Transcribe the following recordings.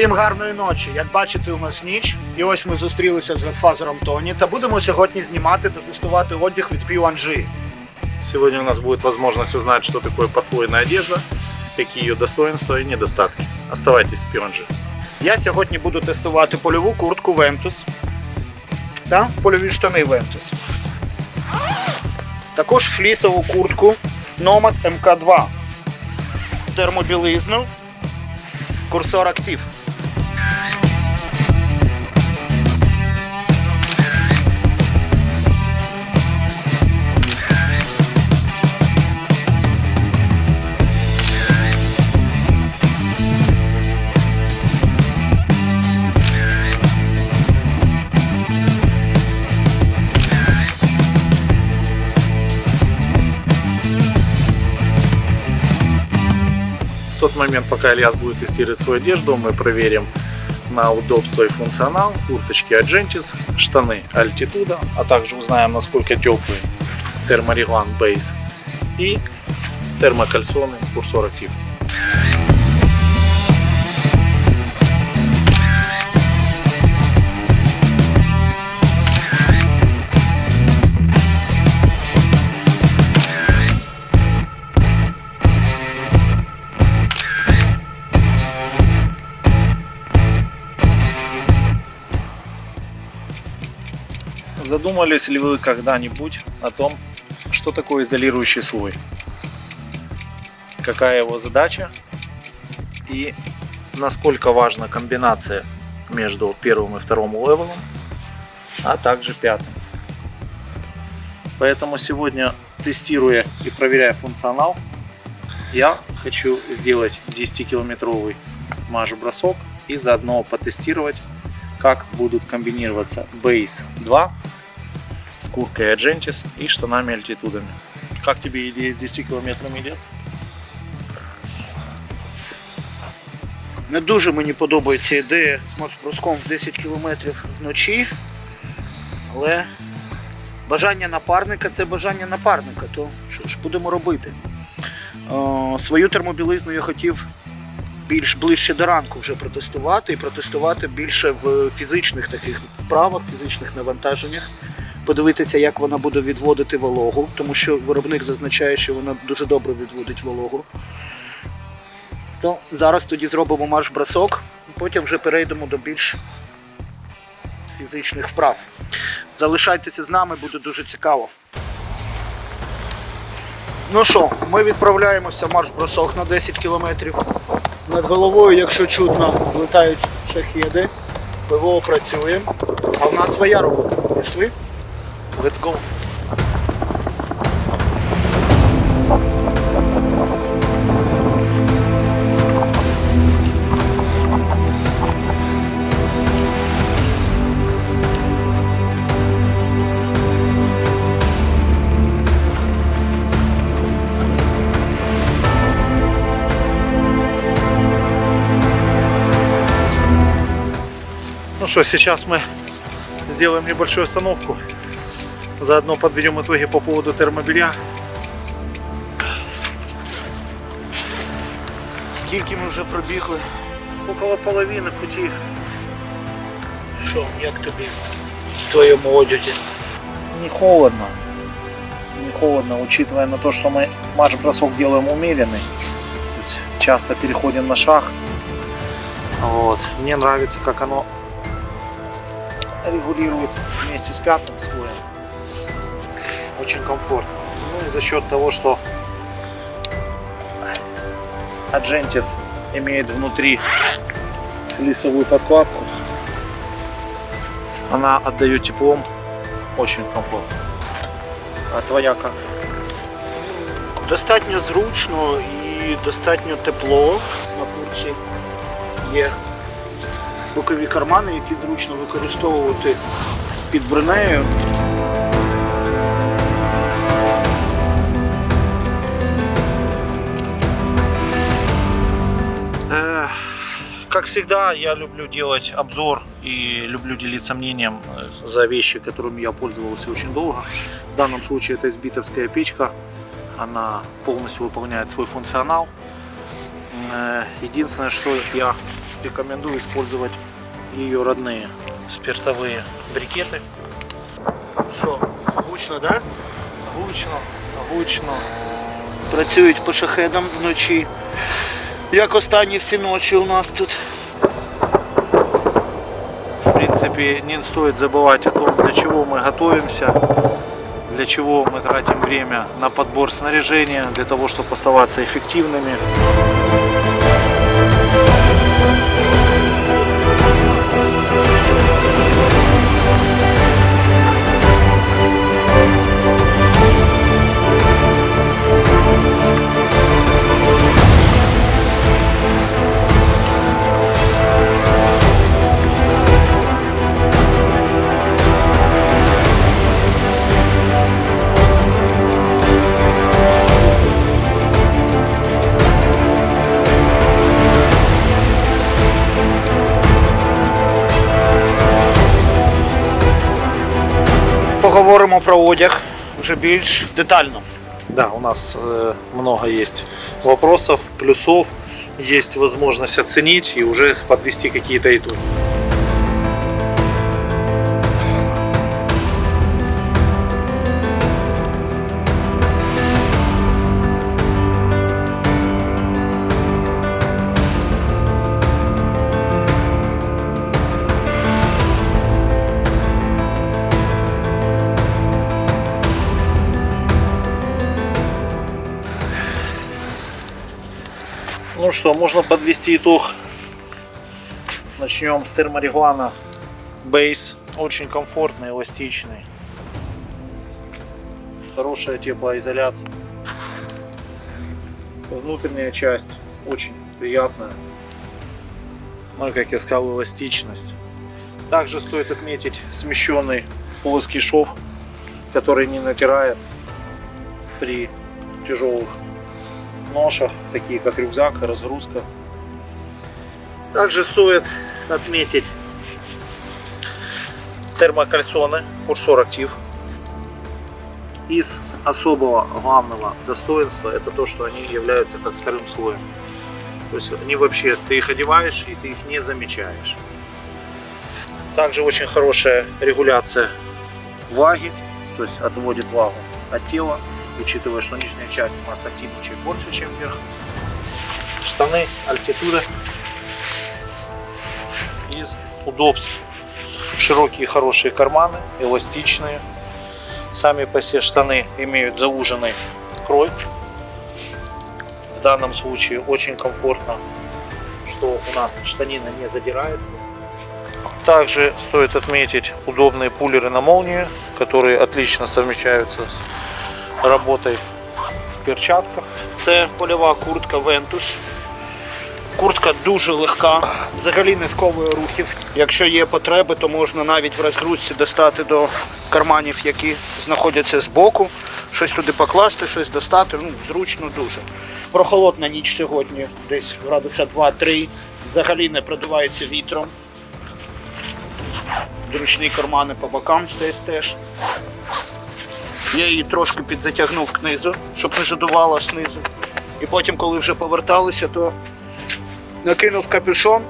Всім гарної ночі. Як бачите, у нас ніч. І ось ми зустрілися з Godfather Тоні та будемо сьогодні знімати та тестувати одяг від P1G. Сегодня у нас будет возможность узнать, что такое послойная одежда, какие ее достоинства и недостатки. Оставайтесь в Пионже. Я сьогодні буду тестувати польову куртку Ventus та польові штани Ventus. Також флісову куртку Nomad MK2. Термобілизну. Курсор Актив. Момент, пока Ильяс будет тестировать свою одежду, мы проверим на удобство и функционал курточки Agentis, штаны Altitude, а также узнаем, насколько теплые термореглан Base и термокальсоны Курсор Актив. Задумались ли вы когда-нибудь о том, что такое изолирующий слой? Какая его задача? И насколько важна комбинация между первым и вторым левелом, а также пятым. Поэтому сегодня, тестируя и проверяя функционал, я хочу сделать 10-километровый марш-бросок и заодно потестировать, как будут комбинироваться Base 2 с курткой Agentis и штанами альтитудами. Как тебе идея с 10 километрами идет? Не дуже мені подобається ідея з маршброском в 10 км вночі. Але бажання напарника це бажання напарника. То що ж будемо робити? О, свою термобілизну я хотів більш ближче до ранку вже протестувати і протестувати більше в фізичних таких вправах, фізичних навантаженнях. Подивитися, як вона буде відводити вологу, тому що виробник зазначає, що вона дуже добре відводить вологу. То зараз тоді зробимо марш-бросок, потім вже перейдемо до більш фізичних вправ. Залишайтеся з нами, буде дуже цікаво. Ну що, ми відправляємося в марш-бросок на 10 кілометрів. Над головою, якщо чутно, летають шахеди, ПВО працює, а в нас своя робота. Пішли? Let's go! Ну что, сейчас мы сделаем небольшую остановку. Заодно подведем итоги по поводу термобелья. Скільки ми вже пробігли? Около половины пути. Що, як тобі в твоєму одязі? Не холодно. Не холодно, учитывая на то, что мы марш-бросок делаем умеренный. То есть часто переходим на шаг. Вот. Мне нравится, как оно регулирует вместе с пятым слоем. Очень комфортно. Ну за счет того, что Agentis имеет внутри флисовую подкладку, она отдает теплом очень комфортно. А твоя как? Достатньо зручно і достатньо тепло на курці. Є бокові кармани, які зручно використовувати під бронею. Как всегда, я люблю делать обзор и люблю делиться мнением э, за вещи, которыми я пользовался очень долго. В данном случае это избитовская печка. Она полностью выполняет свой функционал. Э, Единственное, что я рекомендую использовать ее родные спиртовые брикеты. Що, гучно, да? Гучно, гучно. Працюють по шахедам вночі. Як останні всі ночі у нас тут. В принципе, не стоит забывать о том, для чего мы готовимся, для чего мы тратим время на подбор снаряжения, для того, чтобы оставаться эффективными. Про одяг вже більш детально. Да, у нас э, много есть вопросов, плюсов, есть возможность оценить и уже подвести какие-то итоги. Что, можно подвести итог. Начнем с терморегуана Base. Очень комфортный, эластичный. Хорошая теплоизоляция. Внутренняя часть очень приятная. Ну и, как я сказал, эластичность. Также стоит отметить смещенный плоский шов, который не натирает при тяжелых ношах, такие как рюкзак, разгрузка. Также стоит отметить термокальсоны Курсор Актив. Из особого главного достоинства это то, что они являются как вторым слоем. То есть они вообще, ты их одеваешь и ты их не замечаешь. Также очень хорошая регуляция влаги, то есть отводит влагу от тела, учитывая, что нижняя часть у нас активнее больше, чем верх. Штаны, альтитуда. Из удобств. Широкие хорошие карманы, эластичные. Сами по себе штаны имеют зауженный крой. В данном случае очень комфортно, что у нас штанина не задирается. Также стоит отметить удобные пулеры на молнии, которые отлично совмещаются с работой в перчатках. Це польова куртка Ventus. Куртка дуже легка, взагалі не сковує рухів. Якщо є потреби, то можна навіть в розгрузці достати до карманів, які знаходяться збоку, щось туди покласти, щось достати. Ну, зручно дуже. Прохолодна ніч сьогодні, десь градуса 2-3. Взагалі не продувається вітром. Зручні кармани по бокам здесь теж. Я її трошки підзатягнув книзу, щоб не задувало знизу. І потім, коли вже поверталися, то накинув капюшон.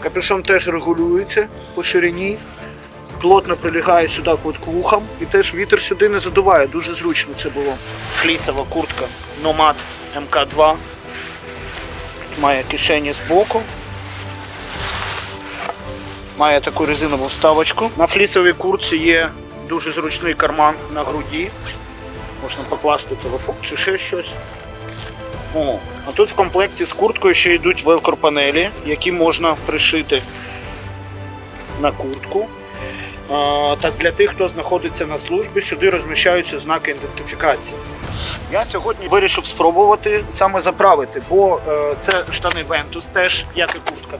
Капюшон теж регулюється по ширині, плотно прилягає сюди к вухам і теж вітер сюди не задуває. Дуже зручно це було. Флісова куртка Nomad МК2. Має кишені збоку. Має таку резинову вставочку. На флісовій куртці є дуже зручний карман на груді. Можна покласти телефон чи ще щось. О, а тут в комплекті з курткою ще йдуть велкор панелі, які можна пришити на куртку. Так для тих, хто знаходиться на службі, сюди розміщаються знаки ідентифікації. Я сьогодні вирішив спробувати саме заправити, бо е, це штани Ventus теж, як і куртка.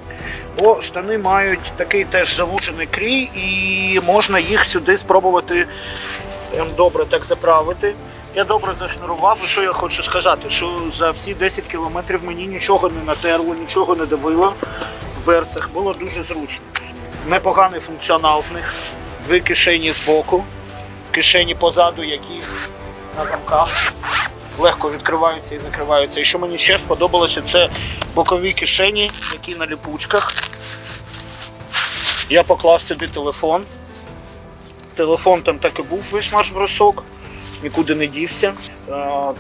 Бо штани мають такий теж завужений крій, і можна їх сюди спробувати прям добре так заправити. Я добре зашнурував, і що я хочу сказати, що за всі 10 кілометрів мені нічого не натерло, нічого не давило в берцях, було дуже зручно. Непоганий функціонал в них, дві кишені збоку, кишені позаду, які на замках легко відкриваються і закриваються. І що мені ще сподобалося, це бокові кишені, які на ліпучках. Я поклав собі телефон. Телефон там так і був весь наш бросок, нікуди не дівся. Е,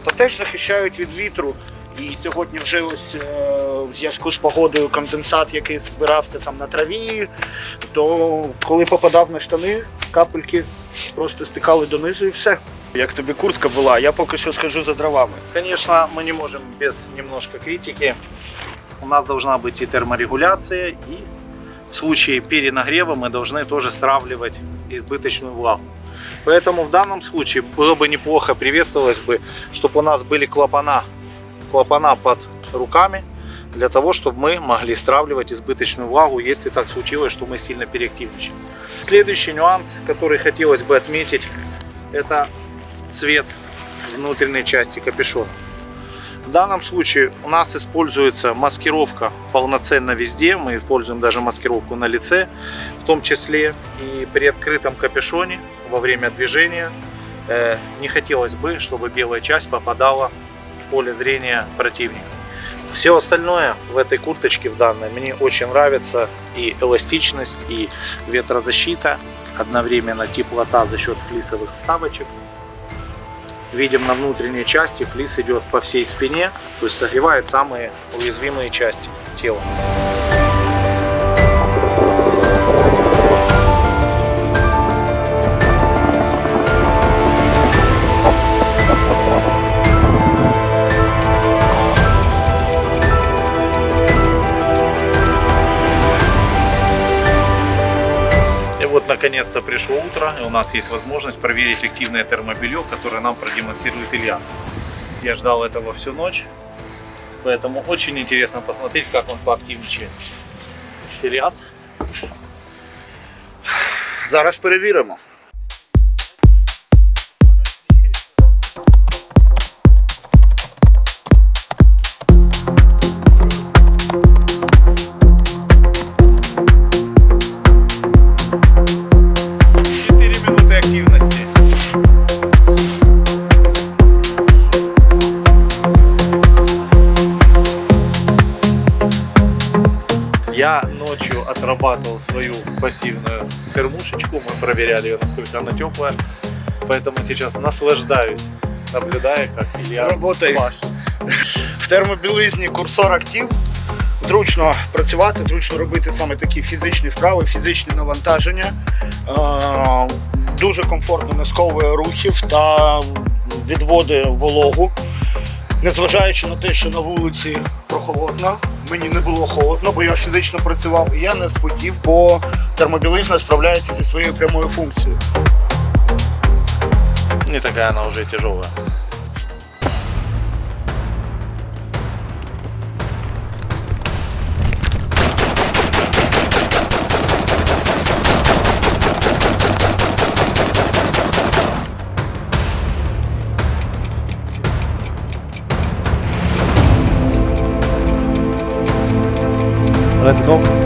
Та теж захищають від вітру. І сьогодні вже ось е, в зв'язку з погодою конденсат, який збирався там на траві, то коли попадав на штани, капельки просто стикали донизу і все. Як тобі куртка була, я поки що схожу за дровами. Конечно, мы не можем без немножко критики. У нас должна быть и терморегуляция, и в случае перенагрева мы должны тоже стравливать избыточную влагу. Поэтому в данном случае было бы неплохо, приветствовалось бы, чтобы у нас были клапана, клапана под руками, для того, чтобы мы могли стравливать избыточную влагу, если так случилось, что мы сильно переактивничаем. Следующий нюанс, который хотелось бы отметить, это цвет внутренней части капюшона. В данном случае у нас используется маскировка полноценно везде. Мы используем даже маскировку на лице, в том числе и при открытом капюшоне во время движения. Э, Не хотелось бы, чтобы белая часть попадала в поле зрения противника. Все остальное в этой курточке в данной мне очень нравится. И эластичность, и ветрозащита, одновременно теплота за счет флисовых вставочек. Видим на внутренней части флис идет по всей спине, то есть согревает самые уязвимые части тела. Вот наконец-то пришло утро, и у нас есть возможность проверить активное термобелье, которое нам продемонстрирует Ильяс. Я ждал этого всю ночь, поэтому очень интересно посмотреть, как он поактивничает. Ильяс, Зараз перевіримо. отрабатывал свою пассивную кормушечку. Мы проверяли ее, насколько она теплая. Поэтому сейчас наслаждаюсь, наблюдая, как Илья Работает. В термобілизні курсор актив. Зручно працювати, зручно робити саме такі фізичні вправи, фізичні навантаження. Е, Дуже комфортно не сковує рухів та відводить вологу. Незважаючи на те, що на вулиці прохолодно, мені не було холодно, бо я фізично працював і я не спотів, бо термобілизна справляється зі своєю прямою функцією. Не така вона вже тяжелая. Let's go.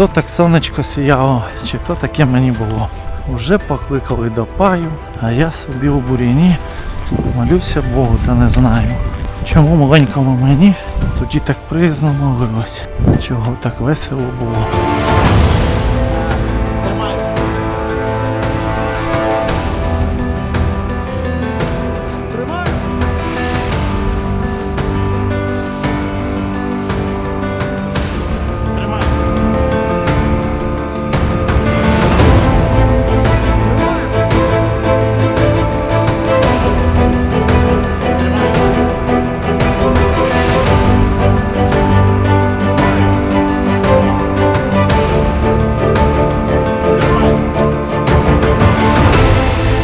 То так сонечко сіяло, чи то таке мені було. Уже покликали до паю, а я собі у буряні молюся Богу, та не знаю. Чому маленькому мені тоді так приязно молилось, чого так весело було.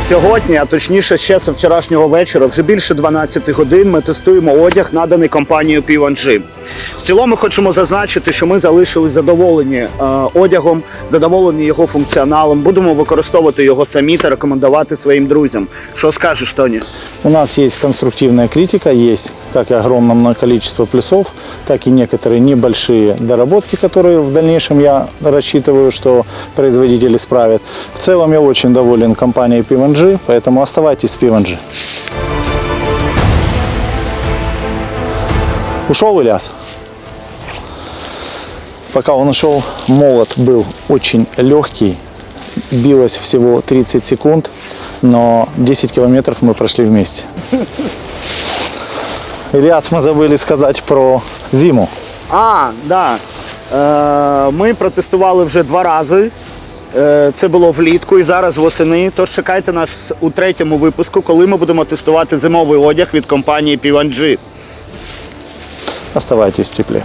Сьогодні, а точніше ще з вчорашнього вечора, вже більше 12 годин ми тестуємо одяг, наданий компанією P1G В цілому хочемо зазначити, що ми залишились задоволені е, одягом, задоволені його функціоналом. Будемо використовувати його самі та рекомендувати своїм друзям. Що скажеш, Тоні? У нас есть конструктивная критика, есть как и огромное количество плюсов, так и некоторые небольшие доработки, которые в дальнейшем я рассчитываю, что производители исправят. В целом я очень доволен компанией P1G, поэтому оставайтесь с P1G. Ушел Ильяс? Пока он ушел, молот был очень легкий, билось всего 30 секунд, но 10 километров мы прошли вместе. Ильяс, мы забыли сказать про зиму. А, да. Е, ми протестували вже два рази. Е, Це було влітку і зараз восени. Тож чекайте нас у третьому випуску, коли ми будемо тестувати зимовий одяг від компанії P1G. Оставайтесь в тепле.